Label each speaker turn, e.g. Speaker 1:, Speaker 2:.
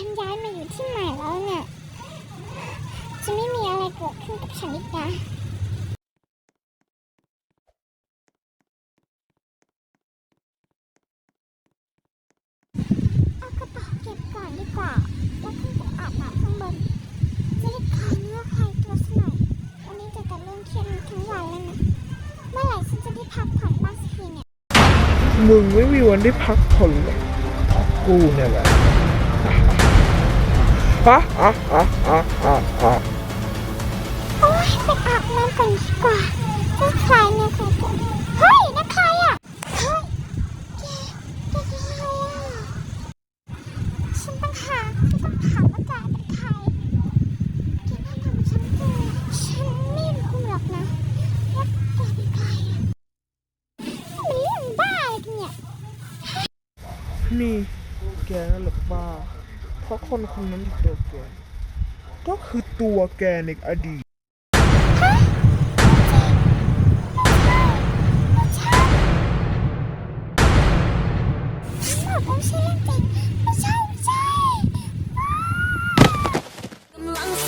Speaker 1: ฉันย้ายมาอยู่ที่ใหม่แล้วเนี่ย จะไม่มีอะไรเกิดขึ้นกับฉันอีกนะเอากระเป๋าเก็บก่อนดีกว่า แล้วขึ้นไปอาบน้ำข้างบนจะได้คลายเนื้อคลายตัวสักหน่อย วันนี้จะแต่เรื่องเครียดทั้งวันแล้วนะ เมื่อไหร่ฉันจะได้พักผ่อนบ้างสักทีเนี่ย
Speaker 2: มึงไม่มีวันได้พักผ่อนหรอกเพราะกูเนี่ยแหละะอะอะอะอะอะ
Speaker 1: โอ๊ยไปอาบน้ำก่อนดีกว่าเพื่อคลายเนื้อคลายตัวเฮ้ยนั่นใครอะเฮ้ยแกแกเป็นใครอะฉันต้องหาฉันต้องถามว่าแกเป็นใครแกแนะนำฉันด้วยฉันไม่รู้หรอกนะว่าแกเป็นใครอะเรื่องบ้าอะไรกันเนี่ย
Speaker 2: นี่แกนั่นแหละบ้า เพราะคนคนนั้นตัวแกก็คือตัวแกในอดีต
Speaker 1: ไม่ใช่เรื่องจริงไม่ใช่ไม่ใ
Speaker 3: ช่